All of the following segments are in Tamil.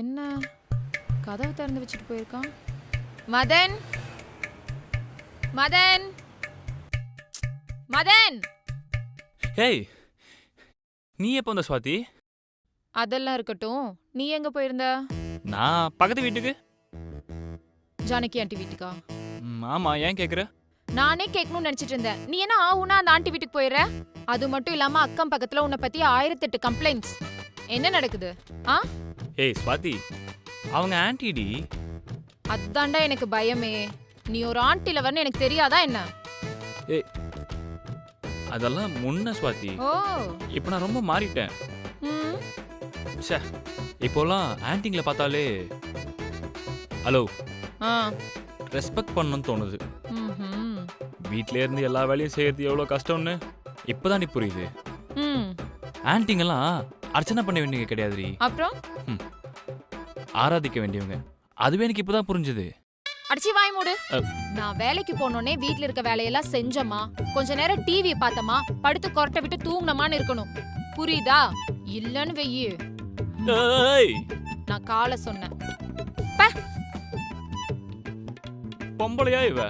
என்ன? கதவு திறந்து வச்சுட்டு போயிருக்கான். மதன்? மதன்? மதன்? ஹேய் நீ எப்போ வந்த சுவாதி? அதெல்லாம் இருக்கட்டும். நீ எங்க போயிருந்த? நான் பக்கத்து வீட்டுக்கு. ஜானகி ஆண்டி வீட்டுக்கா? ம், ஆமா ஏன் கேக்குற? நானே கேட்கணும்னு நினைச்சிட்டு இருந்தேன். நீ என்ன ஆவுனா அந்த ஆண்டி வீட்டுக்கு போயிடுற? அது மட்டும் இல்லாம அக்கம் பக்கத்துல உன்னை பத்தி ஆயிரத்தெட்டு கம்ப்ளைண்ட்ஸ் என்ன நடக்குது? ஆ? ஏய் சுவாதி அவங்க ஆன்டிடி அதான்டா எனக்கு பயமே. நீ ஒரு ஆண்டி லவர்னு எனக்கு தெரியாதா என்ன? அதெல்லாம் முன்ன சுவாதி. ஓ. இப்போ நான் ரொம்ப மாறிட்டேன். ம். ச்சே இப்போலாம் ஆன்டிங்களை பார்த்தாலே ஹலோ ஆ. ரெஸ்பெக்ட் பண்ணணும்னு தோணுது. ம்ஹும். வீட்ல இருந்து எல்லா வேலையும் செய்யறது எவ்வளோ கஷ்டம்னு இப்போதான் புரியுது. ம். ஆன்ட்டிங்கெல்லாம் அர்ச்சனை பண்ண வேண்டியவங்க கிடையாதுரி அப்புறம்? ஆராதிக்க வேண்டியவங்க. அதுவே எனக்கு இப்போதான் புரிஞ்சுது. அடிச்சு வாய் மூடு. அ. நான் வேலைக்கு போனோனே வீட்ல இருக்க வேலையெல்லாம் செஞ்சமா கொஞ்ச நேரம் டிவி பார்த்தமா படுத்து கொரட்டை விட்டு தூங்குனமான்னு இருக்கணும். புரியுதா? இல்லன்னு வெய்யு. ஏய்! நான் காலை சொன்னேன். பொம்பளையா இவ?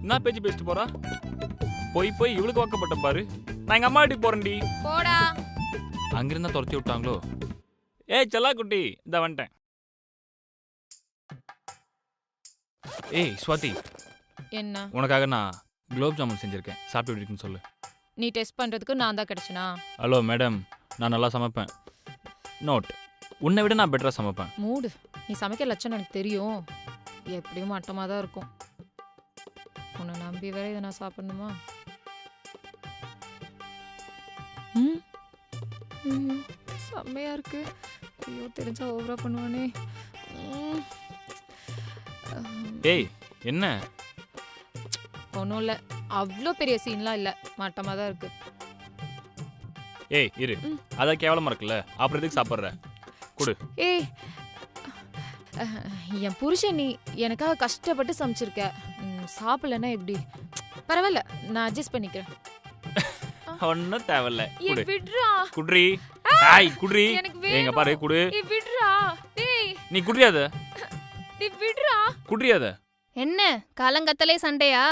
என்ன பேச்சு பேசிட்டு போறா? போய் போய் இவளுக்கு வாக்கப்பட்ட பாரு. நான் எங்க அம்மா வீட்டுக்கு போறேன்டி. போடா. அங்கிருந்தா துரத்தி விட்டாங்களோ? ஏய் செல்லா குட்டி இந்த வந்துட்டேன் ஏய் ஸ்வாதி என்ன? உனக்காக நான் குலோப் ஜாமுன் செஞ்சிருக்கேன். சாப்பிட்டு எப்படி இருக்குன்னு சொல்லு. நீ டெஸ்ட் பண்றதுக்கு நான் தான் கிடைச்சனா? Hello madam. நான் நல்லா சமைப்பேன். நோட். உன்னை விட நான் பெட்டராக சமைப்பேன். மூடு. நீ சமைக்க லட்சணம் எனக்கு தெரியும். எப்படியும் மட்டமா தான் இருக்கும். உன்னை நம்பி வேற இதை நான் சாப்பிடணுமா? ம்? ஐயோ செம்மையா இருக்கு. ஐயோ தெரிஞ்சா ஓவரா பண்ணுவானே. ஏய் என்ன? ஒன்றும் இல்லை. அவ்வளோ பெரிய சீன்லாம் இல்லை. மட்டமாக தான் இருக்கு. ஏய் இரு. அதான் கேவலமா இருக்குல்ல? அப்புறம் எதுக்கு சாப்பிட்ற? ஏய் அஹ், என் புருஷன் நீ எனக்காக கஷ்டப்பட்டு சமைச்சிருக்க. சாப்பிடலன்னா எப்படி? பரவாயில்ல நான் அட்ஜஸ்ட் பண்ணிக்கிறேன். ஒன்றும் தேவையில்ல. குடு. விட்றா. குட்ரி ஆய் குட்ரி எனக்கு எங்க பாரு குடு. விட்றா. டேய் நீ குட்ரியாத டேய் விட்றா. குட்ரியாத என்ன? காலங்கத்தலே சண்டையா?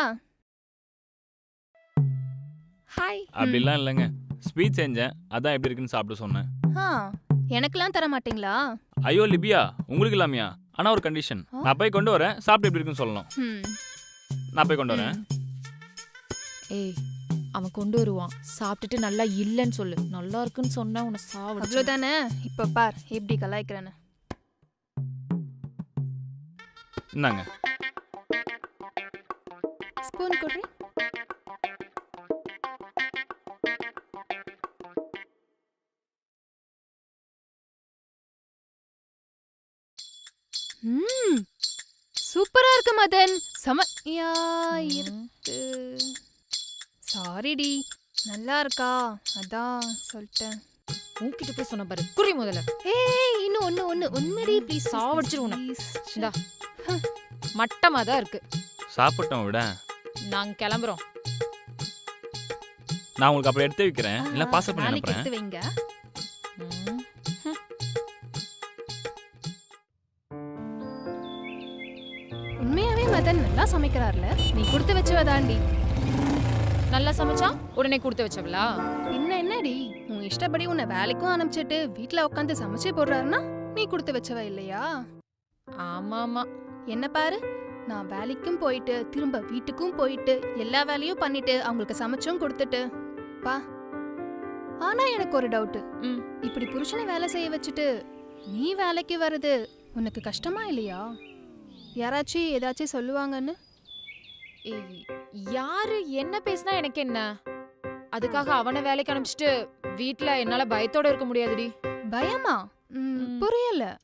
ஹாய் அப்படிலாம் இல்லைங்க. ஸ்வீட் செஞ்சேன். அதான் எப்படி இருக்குன்னு சாப்பிட சொன்னேன். ஆ எனக்கெல்லாம் தர மாட்டீங்களா? ஐயோ லிபியா உங்களுக்கு இல்லாமையா? ஆனா ஒரு கண்டிஷன்? நான் போய் கொண்டு வரேன். சாப்பிட்டு எப்படி இருக்குன்னு சொல்லணும். ம். நான் போய் கொண்டு வரேன். ஏய் அவன் கொண்டு வருவான். சாப்பிட்டுட்டு நல்லா இல்லைன்னு சொல்லு. நல்லா இருக்குன்னு சொன்னா உன்னை சாப்பிடு அவ்வளோதானே இப்போ பார் எப்படி கலாய்க்கிறேன்னு. இந்தாங்க. ஸ்பூன் குடி. ம் சூப்பரா இருக்கு மதன். செமையா இருக்கு. சாரிடி நல்லா இருக்கா அதான் சொல்லிட்டேன். உன்கிட்ட போய் சொன்ன பாரு குறி முதல்ல. ஏய் இன்னும் ஒன்னு ஒன்னு ஒன்னுடி ப்ளீஸ் சாவடிச்சிரு உன்னை. இந்தா. மட்டமா தான் இருக்கு. சாப்பிட்டோம் விட. நாங்க கிளம்புறோம். நான் உங்களுக்கு அப்புறம் எடுத்து வைக்கிறேன். இல்லை பார்சல் பண்ணி நாளைக்கு அனுப்புறேன். எடுத்து வைங்க. ம். உண்மையாவே மதன் நல்லா சமைக்கிறார்ல. நீ கொடுத்து வச்சவ தாண்டி நல்லா சமைச்சா உடனே கொடுத்து வச்சவளா? இன்ன என்னடி? உன் இஷ்டப்படி உன்னை வேலைக்கும் அனுப்பிச்சிட்டு வீட்ல உட்காந்து சமைச்சு போடுறாருன்னா நீ கொடுத்து வச்சவ இல்லையா? ஆமா ஆமா என்ன பாரு? நான் வேலைக்கும் போயிட்டு திரும்ப வீட்டுக்கும் போயிட்டு எல்லா வேலையும் பண்ணிட்டு அவங்களுக்கு சமைச்சும் கொடுத்துட்டு. பா. ஆனா எனக்கு ஒரு டவுட் ம். இப்படி புருஷனை வேலை செய்ய வச்சுட்டு நீ வேலைக்கு வர்றது உனக்கு கஷ்டமா இல்லையா? யாராச்சும் ஏதாச்சும் சொல்லுவாங்கன்னு? ஏய், யாரு என்ன பேசினா எனக்கு என்ன? அதுக்காக அவனை வேலைக்கு அனுப்பிச்சிட்டு வீட்ல என்னால பயத்தோட இருக்க முடியாதுடி. பயமா? ம், ம். புரியல.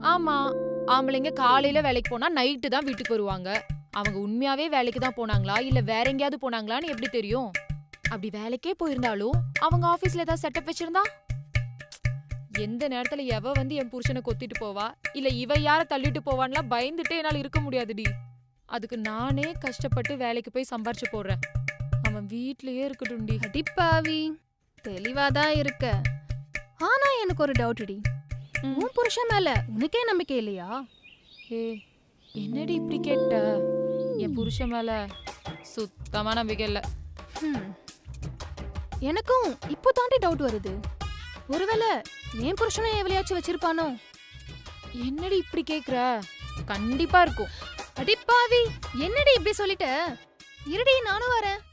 ஆமா ஆம்பளைங்க காலையில வேலைக்கு போனா நைட்டு தான் வீட்டுக்கு வருவாங்க. அவங்க உண்மையாவே வேலைக்கு தான் போனாங்களா? இல்ல வேற எங்கேயாவது போனாங்களான்னு எப்படி தெரியும்? அப்படி வேலைக்கே போயிருந்தாலும் அவங்க ஆபீஸ்ல ஏதாவது செட்டப் வச்சிருந்தா? எந்த நேரத்துல எவ வந்து என் புருஷனை கொத்திட்டு போவா? இல்ல இவ யார தள்ளிட்டு போவான்லாம் பயந்துட்டே என்னால இருக்க முடியாதுடி. அதுக்கு நானே கஷ்டப்பட்டு வேலைக்கு போய் சம்பாரிச்சு போடுறேன். அவன் வீட்லயே இருக்கட்டும்டி. அடிப்பாவி தெளிவாதான் இருக்க. ஆனா எனக்கு ஒரு டவுட் டி. ம். உன் புருஷன் மேல உனக்கே நம்பிக்கை இல்லையா? ஏ என்னடி இப்படி கேட்ட? என் புருஷன் மேல சுத்தமா நம்பிக்கை இல்ல. எனக்கும் இப்போ தாண்டி டவுட் வருது. ஒருவேளை என் புருஷனும் எவ்வளையாச்சும் வச்சிருப்பானோ? என்னடி இப்படி கேக்குற? கண்டிப்பா இருக்கும். அடிப்பாவி. என்னடி இப்படி சொல்லிட்ட? இருடி நானும் வரேன்.